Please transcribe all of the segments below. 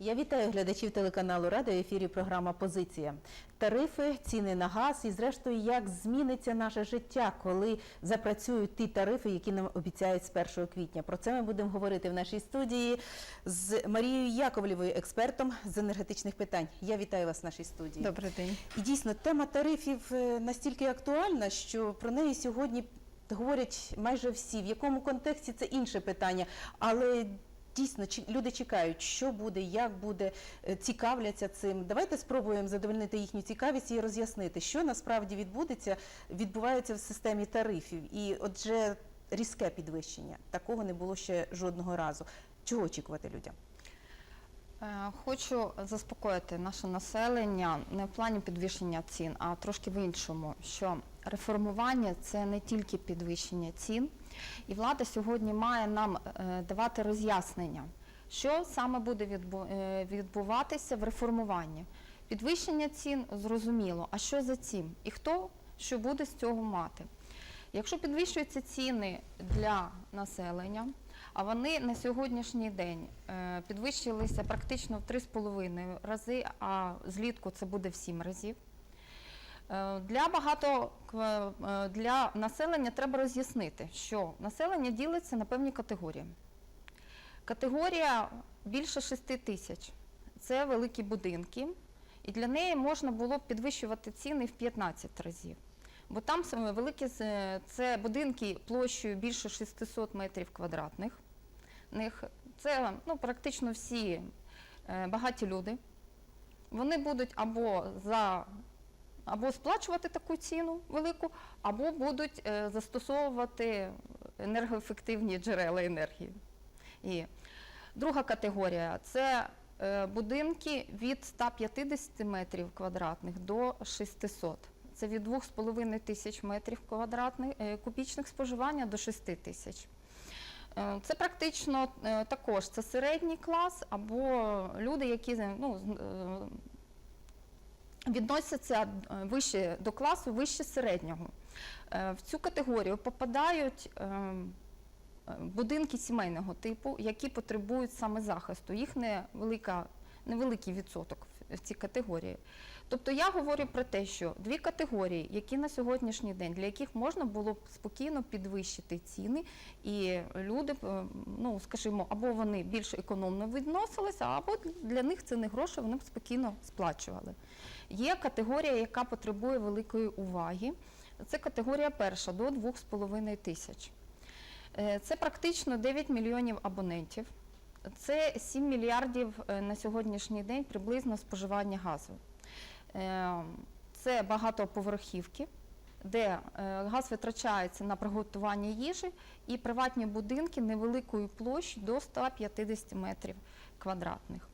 Я вітаю глядачів телеканалу Рада. В ефірі програма Позиція. Тарифи, ціни на газ і, зрештою, як зміниться наше життя, коли запрацюють ті тарифи, які нам обіцяють з 1 квітня. Про це ми будемо говорити в нашій студії з Марією Яковлєвою, експертом з енергетичних питань. Я вітаю вас в нашій студії. Добрий день. І дійсно тема тарифів е, настільки актуальна, що про неї сьогодні говорять майже всі. В якому контексті це інше питання, але дійсно люди чекають, що буде, як буде, е, цікавляться цим. Давайте спробуємо задовольнити їхню цікавість і роз'яснити, що насправді відбудеться, відбувається в системі тарифів. І отже, різке підвищення такого не було ще жодного разу. Чого очікувати людям? Е, Хочу заспокоїти наше населення не в плані підвищення цін, а трошки в іншому, що реформування це не тільки підвищення цін, і влада сьогодні має нам е, давати роз'яснення, що саме буде е, відбуватися в реформуванні. Підвищення цін зрозуміло, а що за цим? І хто що буде з цього мати? Якщо підвищуються ціни для населення, а вони на сьогоднішній день е, підвищилися практично в 3,5 рази, а злітку це буде в 7 разів. Е, Для багато е, для населення треба роз'яснити, що населення ділиться на певні категорії. Категорія більше 6 тисяч це великі будинки, і для неї можна було б підвищувати ціни в 15 разів. Бо там великі це будинки площею більше 600 метрів квадратних. Них це ну, практично всі е, багаті люди. Вони будуть або за або сплачувати таку ціну велику, або будуть е, застосовувати енергоефективні джерела енергії. І друга категорія це е, будинки від 150 метрів квадратних до 600. Це від 2,5 тисяч метрів квадратних е, кубічних споживання до 6 тисяч. Це практично також це середній клас або люди, які ну, відносяться е, вище до класу вище середнього. Е, В цю категорію попадають е, будинки сімейного типу, які потребують саме захисту. Їх невелика, невеликий відсоток в- цій категорії. Тобто я говорю про те, що дві категорії, які на сьогоднішній день, для яких можна було б спокійно підвищити ціни, і люди, ну скажімо, або вони більш економно відносилися, або для них це не гроші, вони б спокійно сплачували. Є категорія, яка потребує великої уваги. Це категорія перша до 2,5 тисяч. Е, Це практично 9 мільйонів абонентів. Це 7 мільярдів е, на сьогоднішній день приблизно споживання газу. Е, Це багатоповерхівки, де газ витрачається на приготування їжі і приватні будинки невеликою площі до 150 метрів квадратних.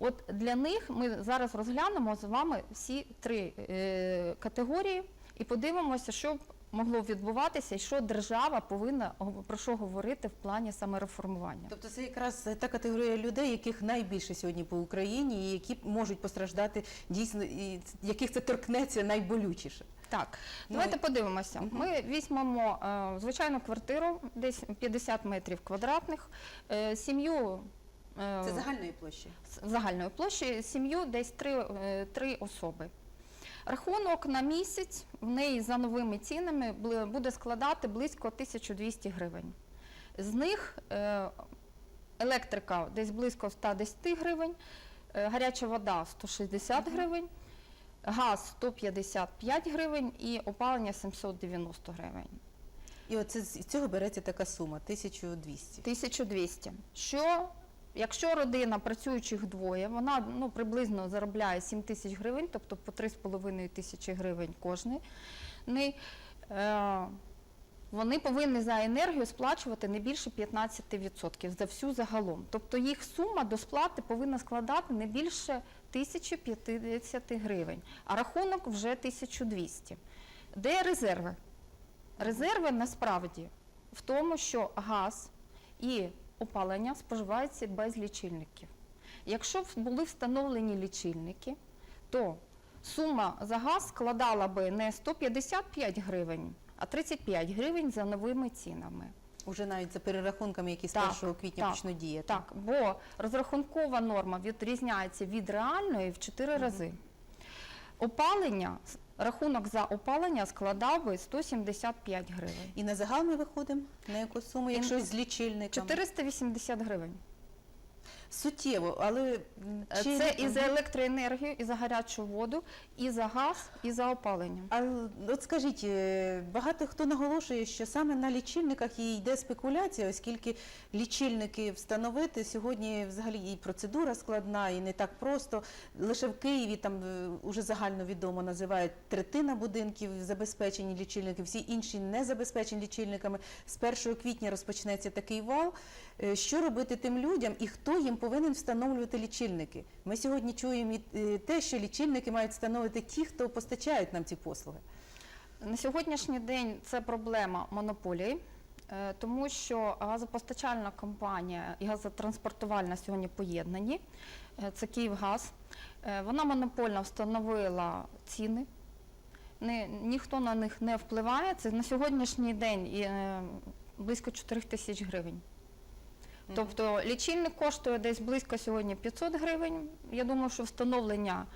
От для них ми зараз розглянемо з вами всі три е, категорії і подивимося, що могло відбуватися і що держава повинна про що говорити в плані саме реформування. Тобто це якраз та категорія людей, яких найбільше сьогодні по Україні, і які можуть постраждати дійсно, і яких це торкнеться найболючіше. Так, Ну, давайте подивимося. Ми візьмемо е, звичайну квартиру, десь 50 метрів квадратних, е, сім'ю. Е, Це загальної площі. загальної площі, сім'ю десь три, е, три особи. Рахунок на місяць в неї за новими цінами буде складати близько 1200 гривень. З них е, електрика десь близько 110 гривень, гаряча вода 160 гривень, газ 155 гривень і опалення 790 гривень. І оце з цього береться така сума 1200. 1200. Що, якщо родина працюючих двоє, вона ну, приблизно заробляє 7 тисяч гривень, тобто по 3,5 тисячі гривень кожний, е, вони повинні за енергію сплачувати не більше 15% за всю загалом. Тобто їх сума до сплати повинна складати не більше 1050 гривень, а рахунок вже 1200. Де резерви? Резерви насправді в тому, що газ і опалення споживаються без лічильників. Якщо б були встановлені лічильники, то сума за газ складала би не 155 гривень, а 35 гривень за новими цінами. Уже навіть за перерахунками, які з Так, 1 квітня так, почнуть діяти. Так, бо розрахункова норма відрізняється від реальної в 4 рази. Опалення, рахунок за опалення складав би 175 гривень. І на загал ми виходимо на яку суму, якщо з лічильниками? 480 гривень. Суттєво, але Е, чи Це і за електроенергію, і за гарячу воду, і за газ, і за опалення. А от скажіть, е, багато хто наголошує, що саме на лічильниках і йде спекуляція, оскільки лічильники встановити сьогодні взагалі і процедура складна, і не так просто. Лише в Києві там е, уже загально відомо називають третина будинків забезпечені лічильники, всі інші не забезпечені лічильниками. З 1 квітня розпочнеться такий вал. Е, Що робити тим людям і хто їм повинен встановлювати лічильники? Ми сьогодні чуємо і е, те, що лічильники мають встановити ті, хто постачають нам ці послуги. На сьогоднішній день це проблема монополії, е, тому що газопостачальна компанія і газотранспортувальна сьогодні поєднані. Це Київгаз. Вона монопольно встановила ціни. Ні, ніхто на них не впливає. Це на сьогоднішній день близько 4 тисяч гривень. Тобто лічильник коштує десь близько сьогодні 500 гривень. Я думаю, що встановлення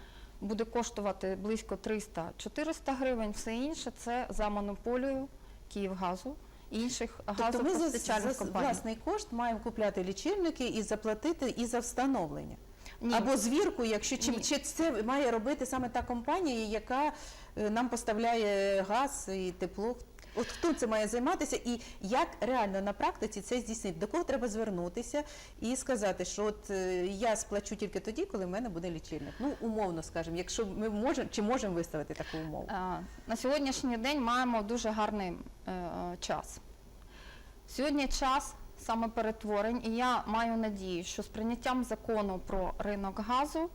буде коштувати близько 300-400 гривень. Все інше це за монополію Київгазу і інших Тобто ми за, компаній. власний кошт маємо купляти лічильники і заплатити і за встановлення. Ні. Або звірку, якщо чи, чи це має робити саме та компанія, яка е, нам поставляє газ і тепло. От хто це має займатися, і як реально на практиці це здійснити? До кого треба звернутися і сказати, що от е, я сплачу тільки тоді, коли в мене буде лічильник. Ну умовно скажемо, якщо ми можемо чи можемо виставити таку умову. Е, На сьогоднішній день маємо дуже гарний е, час. Сьогодні час саме перетворень, і я маю надію, що з прийняттям закону про ринок газу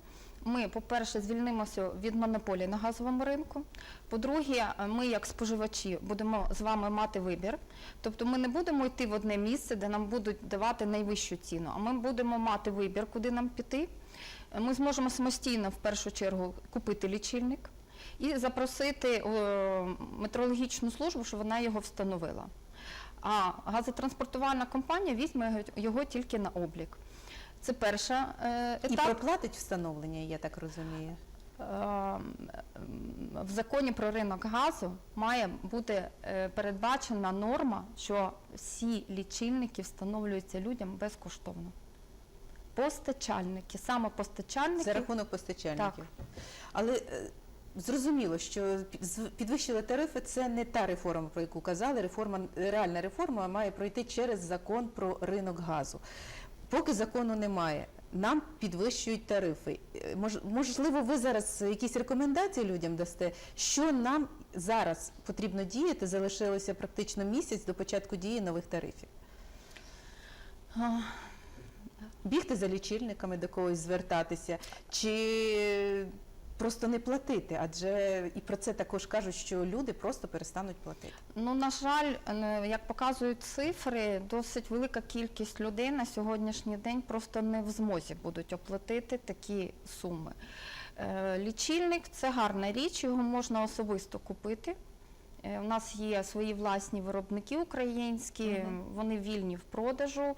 ми, по-перше, звільнимося від монополії на газовому ринку. По-друге, ми, як споживачі, будемо з вами мати вибір. Тобто ми не будемо йти в одне місце, де нам будуть давати найвищу ціну, а ми будемо мати вибір, куди нам піти. Ми зможемо самостійно в першу чергу купити лічильник і запросити е, метрологічну службу, щоб вона його встановила. А газотранспортувальна компанія візьме його тільки на облік. Це перша е, І проплатить встановлення, я так розумію. Е, В законі про ринок газу має бути е, передбачена норма, що всі лічильники встановлюються людям безкоштовно. Постачальники, саме постачальники. За рахунок постачальників. Так. Але е, зрозуміло, що підвищили тарифи це не та реформа, про яку казали. Реформа, реальна реформа має пройти через закон про ринок газу. Поки закону немає. Нам підвищують тарифи. Е, Можливо, ви зараз якісь рекомендації людям дасте, що нам зараз потрібно діяти. Залишилося практично місяць до початку дії нових тарифів. Бігти за лічильниками до когось звертатися, чи просто не платити, адже і про це також кажуть, що люди просто перестануть платити. Ну, на жаль, як показують цифри, досить велика кількість людей на сьогоднішній день просто не в змозі будуть оплатити такі суми. Е, Лічильник це гарна річ, його можна особисто купити. Е, У нас є свої власні виробники українські, вони вільні в продажу.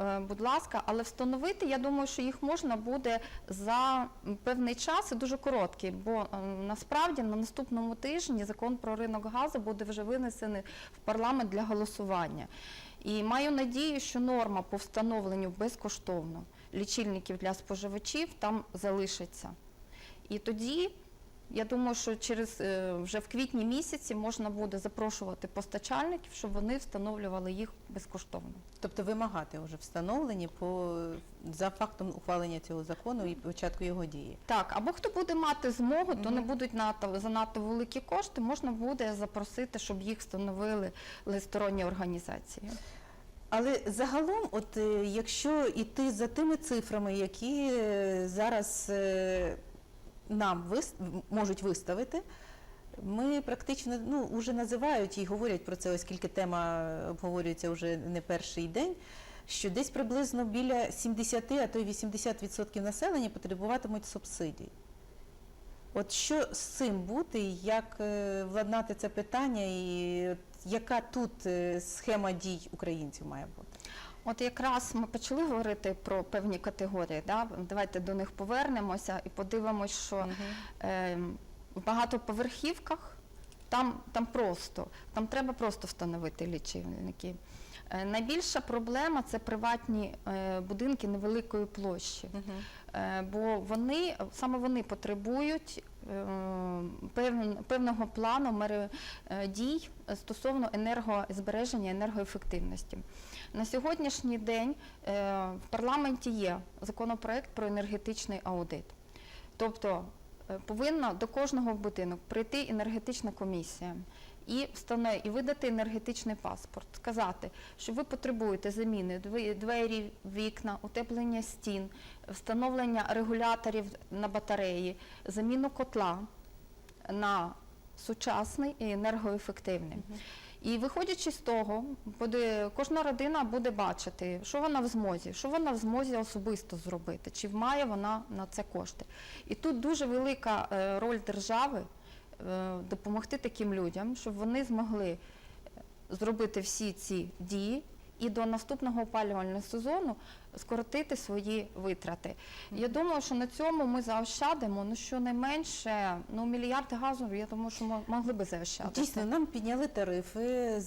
Е, Будь ласка, але встановити, я думаю, що їх можна буде за певний час і дуже короткий, бо е, насправді на наступному тижні закон про ринок газу буде вже винесений в парламент для голосування. І маю надію, що норма по встановленню безкоштовно лічильників для споживачів там залишиться. І тоді я думаю, що через е, вже в квітні місяці можна буде запрошувати постачальників, щоб вони встановлювали їх безкоштовно. Тобто вимагати вже встановлені по за фактом ухвалення цього закону і початку його дії. Так, або хто буде мати змогу, то не будуть надто занадто великі кошти, можна буде запросити, щоб їх встановили сторонні організації. Але загалом, от е, якщо йти за тими цифрами, які е, зараз нам вис- можуть виставити, ми практично ну вже називають і говорять про це, оскільки тема обговорюється вже не перший день. Що десь приблизно біля 70, а то й 80% населення потребуватимуть субсидій. От що з цим бути, як е, владнати це питання, і яка тут е, схема дій українців має бути? От якраз ми почали говорити про певні категорії. Да? Давайте до них повернемося і подивимось, що е, в багатоповерхівках там, там просто, там треба просто встановити лічильники. Е, найбільша проблема це приватні е, будинки невеликої площі. Е, бо вони саме вони потребують певного плану мери е, дій стосовно енергозбереження, енергоефективності. На сьогоднішній день е, в парламенті є законопроект про енергетичний аудит. Тобто е, повинна до кожного будинку прийти енергетична комісія і встане, і видати енергетичний паспорт, сказати, що ви потребуєте заміни двері, вікна, утеплення стін, встановлення регуляторів на батареї, заміну котла на сучасний і енергоефективний. І виходячи з того, буде, кожна родина буде бачити, що вона в змозі, що вона в змозі особисто зробити, чи має вона на це кошти. І тут дуже велика е, роль держави допомогти таким людям, щоб вони змогли е, зробити всі ці дії і до наступного опалювального сезону скоротити свої витрати. Я думаю, що на цьому ми заощадимо ну щонайменше ну мільярд газу. Я думаю, що ми могли би заощадити. Дійсно, нам підняли тарифи,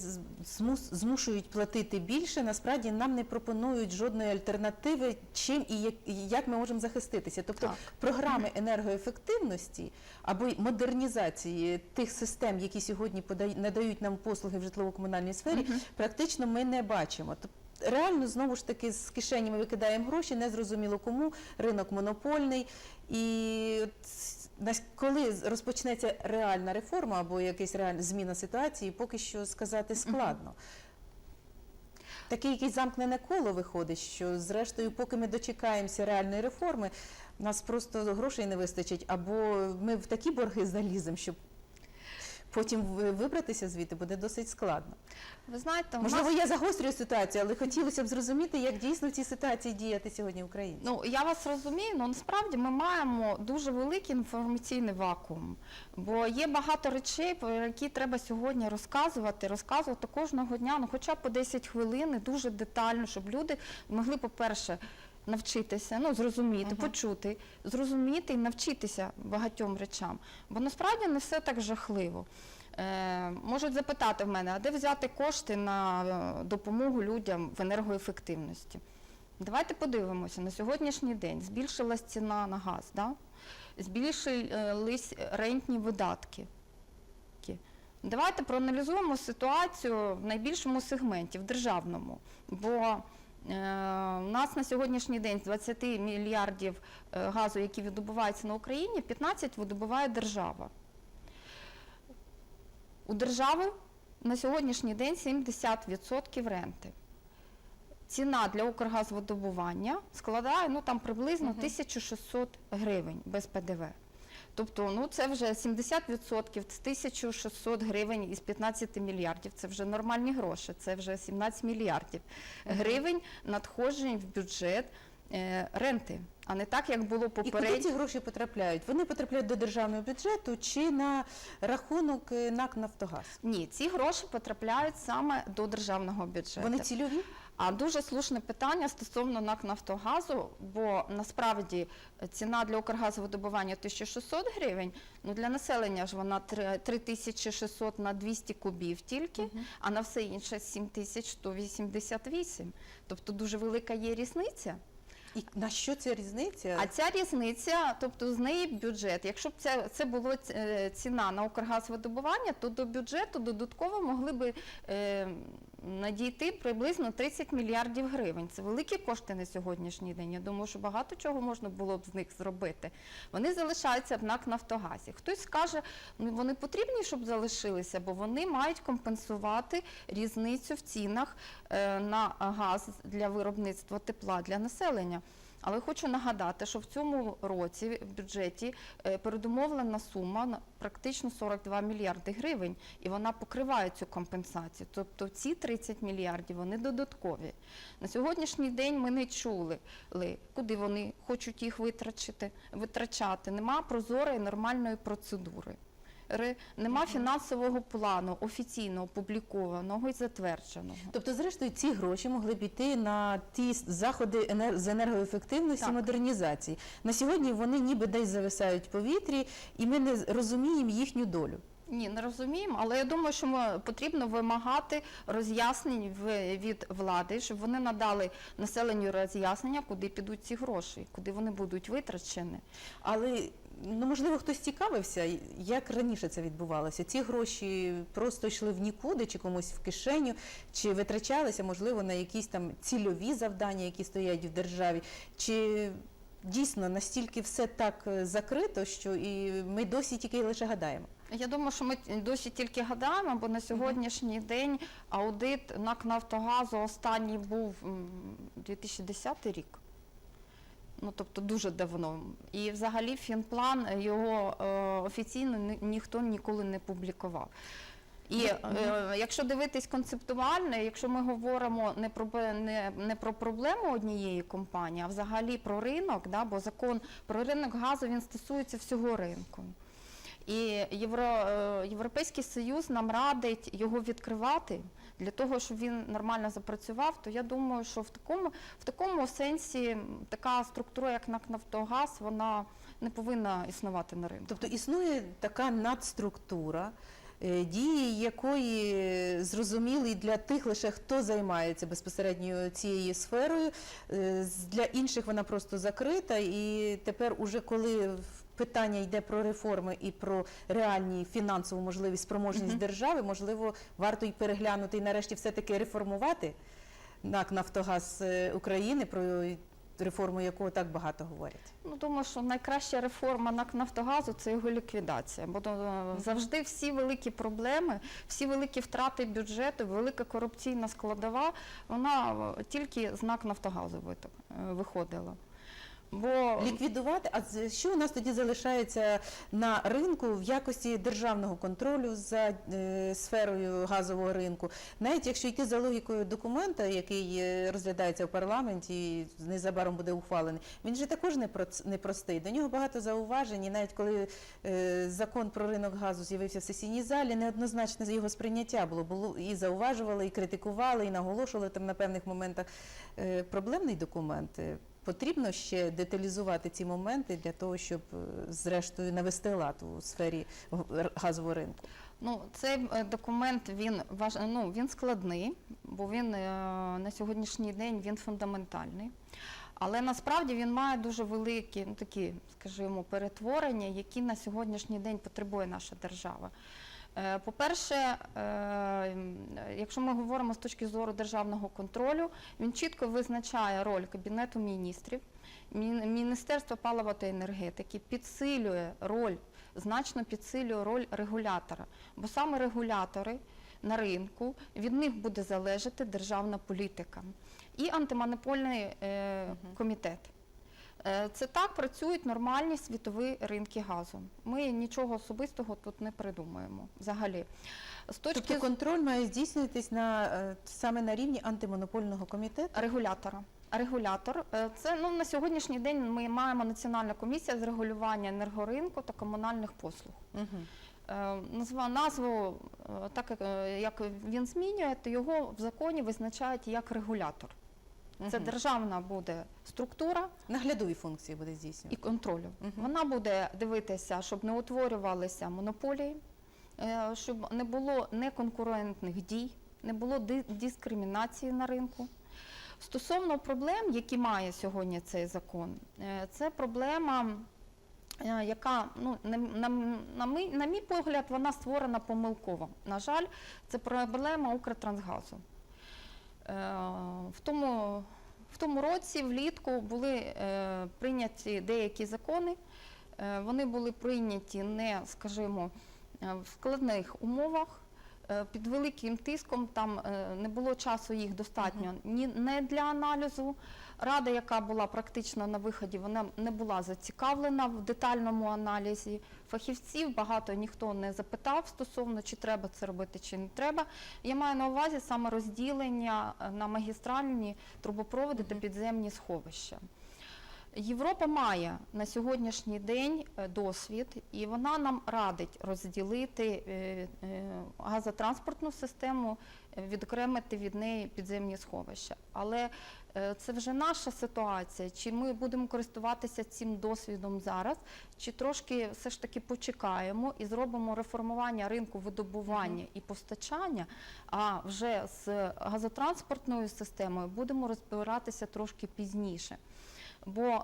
змушують платити більше. Насправді нам не пропонують жодної альтернативи, чим і як, ми можемо захиститися. Тобто Так. програми енергоефективності або модернізації тих систем, які сьогодні надають нам послуги в житлово-комунальній сфері, практично ми не бачимо. Тобто Реально знову ж таки з кишені ми викидаємо гроші, незрозуміло кому, ринок монопольний. І коли розпочнеться реальна реформа або якась реальна зміна ситуації, поки що сказати складно. Таке якесь замкнене коло виходить, що зрештою, поки ми дочекаємося реальної реформи, нас просто грошей не вистачить, або ми в такі борги заліземо, щоб потім ви- вибратися звідти буде досить складно. Ви знаєте, Можливо, нас, я загострюю ситуацію, але хотілося б зрозуміти, як дійсно в цій ситуації діяти сьогодні українці. ну я вас розумію, але насправді ми маємо дуже великий інформаційний вакуум, бо є багато речей, про які треба сьогодні розказувати, розказувати кожного дня, ну хоча б по 10 хвилин, дуже детально, щоб люди могли, по-перше, навчитися, ну зрозуміти, Мгм. почути, зрозуміти і навчитися багатьом речам. Бо насправді не все так жахливо. Е, можуть запитати в мене, а де взяти кошти на е, допомогу людям в енергоефективності? Давайте подивимося, на сьогоднішній день збільшилась ціна на газ, да? збільшились рентні видатки. Давайте проаналізуємо ситуацію в найбільшому сегменті, в державному. Бо е, у нас на сьогоднішній день з 20 мільярдів е, газу, які видобуваються на Україні, 15 видобуває держава. У держави на сьогоднішній день 70% ренти. Ціна для Укргазвидобування складає ну, там, приблизно 1600 гривень без ПДВ. Тобто ну, це вже 70% з 1600 гривень із 15 мільярдів. Це вже нормальні гроші, це вже 17 мільярдів гривень надходжень в бюджет е, ренти, а не так, як було І куди ці гроші потрапляють? Вони потрапляють до державного бюджету чи на рахунок е, НАК Нафтогаз? Ні, ці гроші потрапляють саме до державного бюджету. Вони цільові? А дуже слушне питання стосовно НАК Нафтогазу, бо насправді ціна для Укргазвидобування 1600 гривень, ну для населення ж вона 3600 на 200 кубів тільки, а на все інше 7188. Тобто дуже велика є різниця. І на що ця різниця? А ця різниця, тобто з неї бюджет. Якщо б це, це було е, ціна на Укргазвидобування, то до бюджету додатково могли би е, надійти приблизно 30 мільярдів гривень. Це великі кошти на сьогоднішній день. Я думаю, що багато чого можна було б з них зробити. Вони залишаються в НАК Нафтогазі. Хтось скаже, ну вони потрібні, щоб залишилися, бо вони мають компенсувати різницю в цінах е, на газ для виробництва тепла для населення. Але хочу нагадати, що в цьому році в бюджеті е, передумовлена сума практично 42 мільярди гривень, і вона покриває цю компенсацію. Тобто ці 30 мільярдів вони додаткові. На сьогоднішній день ми не чули, куди вони хочуть їх витрачати. Нема прозорої нормальної процедури. Нема фінансового плану офіційно опублікованого і затвердженого. Тобто, зрештою, ці гроші могли б йти на ті заходи енер- з енергоефективності, Так. модернізації. На сьогодні вони ніби десь зависають в повітрі, і ми не розуміємо їхню долю. Ні, не розуміємо, але я думаю, що потрібно вимагати роз'яснень від влади, щоб вони надали населенню роз'яснення, куди підуть ці гроші, куди вони будуть витрачені. Але ну можливо хтось цікавився, як раніше це відбувалося. Ці гроші просто йшли в нікуди, чи комусь в кишеню, чи витрачалися, можливо, на якісь там цільові завдання, які стоять в державі, чи дійсно настільки все так е, закрито, що і ми досі тільки лише гадаємо. Я думаю, що ми досі тільки гадаємо, бо на сьогоднішній день аудит НАК Нафтогазу останній був 2010 рік. Ну, тобто дуже давно. І взагалі фінплан його е, офіційно ні- ніхто ніколи не публікував. І е, якщо дивитись концептуально, якщо ми говоримо не про не, не про проблему однієї компанії, а взагалі про ринок, да, бо закон про ринок газу він стосується всього ринку. І Євро, е, Європейський Союз нам радить його відкривати для того, щоб він нормально запрацював, то я думаю, що в такому, в такому сенсі така структура, як НАК Нафтогаз, вона не повинна існувати на ринку. Тобто існує така надструктура, е, дії якої зрозумілі для тих лише хто займається безпосередньо цією сферою. Е, Для інших вона просто закрита, і тепер, уже коли в- питання йде про реформи і про реальні фінансову можливість спроможність держави, можливо, варто й переглянути і нарешті все-таки реформувати НАК Нафтогаз е, України, про реформу якого так багато говорять. Ну, думаю, що найкраща реформа НАК Нафтогазу це його ліквідація. Бо е, завжди всі великі проблеми, всі великі втрати бюджету, велика корупційна складова, вона е, тільки з НАК Нафтогазу виходила. Бо Ліквідувати, а що у нас тоді залишається на ринку в якості державного контролю за е, сферою газового ринку? Навіть якщо йти за логікою документа, який е, розглядається в парламенті і незабаром буде ухвалений, він же також непростий. До нього багато зауважень. І навіть коли е, закон про ринок газу з'явився в сесійній залі, неоднозначне його сприйняття було. Було і зауважували, і критикували, і наголошували там на певних моментах. Проблемний документ. Потрібно ще деталізувати ці моменти для того, щоб е, зрештою навести лад у сфері газового ринку. ну, цей е, документ він важ... ну, він складний, бо він е, на сьогоднішній день він фундаментальний. Але насправді він має дуже великі ну, такі, скажімо, перетворення, які на сьогоднішній день потребує наша держава. Е, По-перше, е, якщо ми говоримо з точки зору державного контролю, він чітко визначає роль Кабінету міністрів, Мін- Міністерства палива та енергетики, підсилює роль, значно підсилює роль регулятора. Бо саме регулятори на ринку, від них буде залежати державна політика і антимонопольний е, комітет. Е, Це так працюють нормальні світові ринки газу. Ми нічого особистого тут не придумаємо взагалі. З точки Тобто контроль має здійснюватись на е, саме на рівні антимонопольного комітету. регулятора. Регулятор е, це ну на сьогоднішній день ми маємо Національна комісія з регулювання енергоринку та комунальних послуг. Угу. Назва назву так як, як він змінює, то його в законі визначають як регулятор. Це державна буде структура наглядові функції буде і контролю. Мгм. Вона буде дивитися, щоб не утворювалися монополії, е, щоб не було неконкурентних дій, не було дискримінації на ринку. Стосовно проблем, які має сьогодні цей закон, е, це проблема, е, яка, ну, на, на, на, мій, на мій погляд, вона створена помилково. На жаль, це проблема Укртрансгазу. Е, В тому, в тому році влітку були е, прийняті деякі закони. Е, Вони були прийняті не, скажімо, в складних умовах. Під великим тиском там не було часу їх достатньо ні не для аналізу. Рада, яка була практично на виході, вона не була зацікавлена в детальному аналізі. Фахівців багато ніхто не запитав стосовно, чи треба це робити, чи не треба. Я маю на увазі саме розділення е, на магістральні трубопроводи та підземні сховища. Європа має на сьогоднішній день е, досвід, і вона нам радить розділити е, газотранспортну систему, відокремити від неї підземні сховища. Але це вже наша ситуація. Чи ми будемо користуватися цим досвідом зараз, чи трошки все ж таки почекаємо і зробимо реформування ринку видобування і постачання, а вже з газотранспортною системою будемо розбиратися трошки пізніше. Бо е,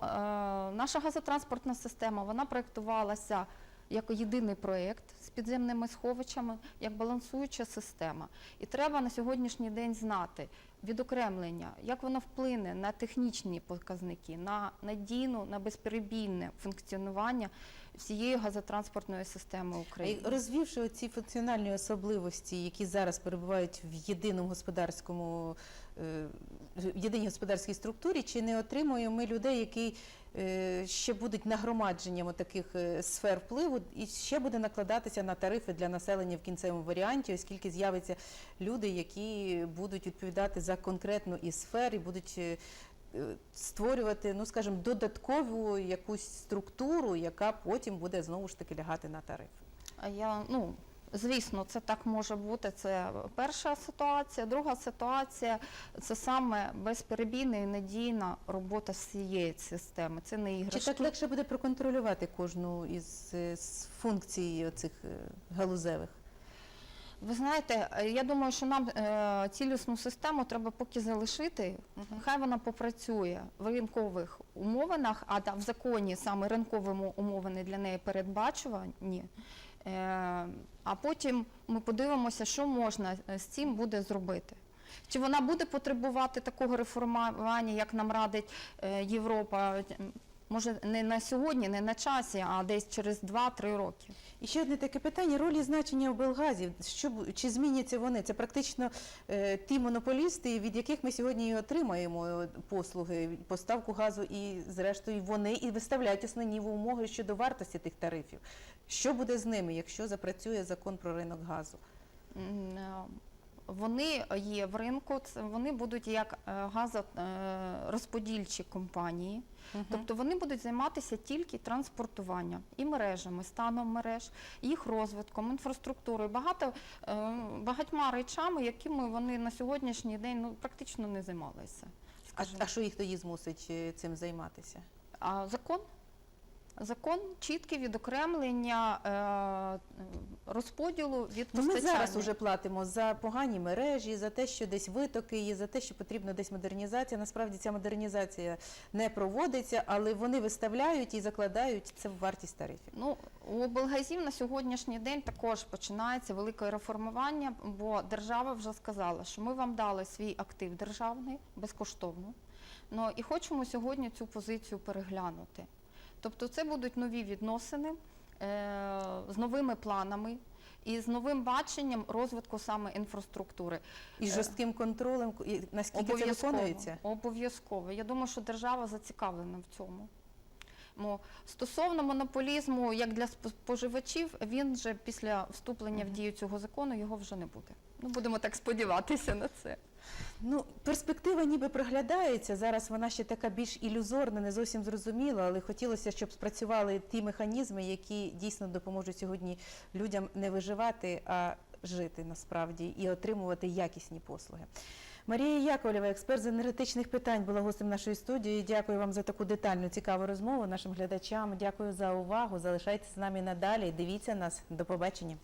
наша газотранспортна система вона проєктувалася як єдиний проєкт з підземними сховищами, як балансуюча система. І треба на сьогоднішній день знати відокремлення, як воно вплине на технічні показники, на надійну, на безперебійне функціонування всієї газотранспортної системи І України. Розвівши ці функціональні особливості, які зараз перебувають в єдиному господарському е, в єдиній господарській структурі, чи не отримуємо ми людей, які е, ще будуть нагромадженням таких сфер впливу, і ще буде накладатися на тарифи для населення в кінцевому варіанті, оскільки з'являться люди, які будуть відповідати за конкретну із сфер і будуть. Е, е, Створювати, ну скажімо, додаткову якусь структуру, яка потім буде знову ж таки лягати на тарифи. А я, ну, звісно, це так може бути. Це перша ситуація. Друга ситуація це саме безперебійна і надійна робота всієї системи. Це не Чи так легше буде проконтролювати кожну із, е, з функцій цих галузевих? Ви знаєте, е, я думаю, що нам е, цілісну систему треба поки залишити. Хай вона попрацює в ринкових умовинах, а та- в законі саме ринковими умовини для неї передбачувані. Е, а потім ми подивимося, що можна е, з цим буде зробити. Чи вона буде потребувати такого реформування, як нам радить е, Європа? Може, не на сьогодні, не на часі, а десь через 2-3 роки. І ще одне таке питання: роль і значення облгазів. Що чи зміняться вони? Це практично е, ті монополісти, від яких ми сьогодні і отримаємо е, послуги, поставку газу, і зрештою вони і виставляють основні вимоги щодо вартості тих тарифів. Що буде з ними, якщо запрацює закон про ринок газу? Е, Вони є в ринку, вони будуть як газорозподільчі компанії, тобто вони будуть займатися тільки транспортуванням і мережами, станом мереж, їх розвитком, інфраструктурою, багато е, багатьма речами, якими вони на сьогоднішній день ну практично не займалися. А, скажімо. а що їх тоді змусить е, цим займатися? А закон? Закон чітке відокремлення е, розподілу від Ну, ми зараз вже платимо за погані мережі, за те, що десь витоки є, за те, що потрібна десь модернізація. Насправді ця модернізація не проводиться, але вони виставляють і закладають це в вартість тарифів. Ну, у облгазів на сьогоднішній день також починається велике реформування, бо держава вже сказала, що ми вам дали свій актив державний безкоштовно. Ну і хочемо сьогодні цю позицію переглянути. Тобто це будуть нові відносини е, з новими планами і з новим баченням розвитку саме інфраструктури. І жорстким контролем, і наскільки це виконується? Обов'язково. Я думаю, що держава зацікавлена в цьому. Стосовно монополізму, як для споживачів, він же після вступлення в дію цього закону його вже не буде. Ну, будемо так сподіватися на це. Ну, перспектива ніби проглядається. Зараз вона ще така більш ілюзорна, не зовсім зрозуміла, але хотілося, щоб спрацювали ті механізми, які дійсно допоможуть сьогодні людям не виживати, а жити насправді і отримувати якісні послуги. Марія Яковлєва, експерт з енергетичних питань, була гостем нашої студії. Дякую вам за таку детальну, цікаву розмову нашим глядачам. Дякую за увагу. Залишайтеся з нами надалі. Дивіться нас. До побачення.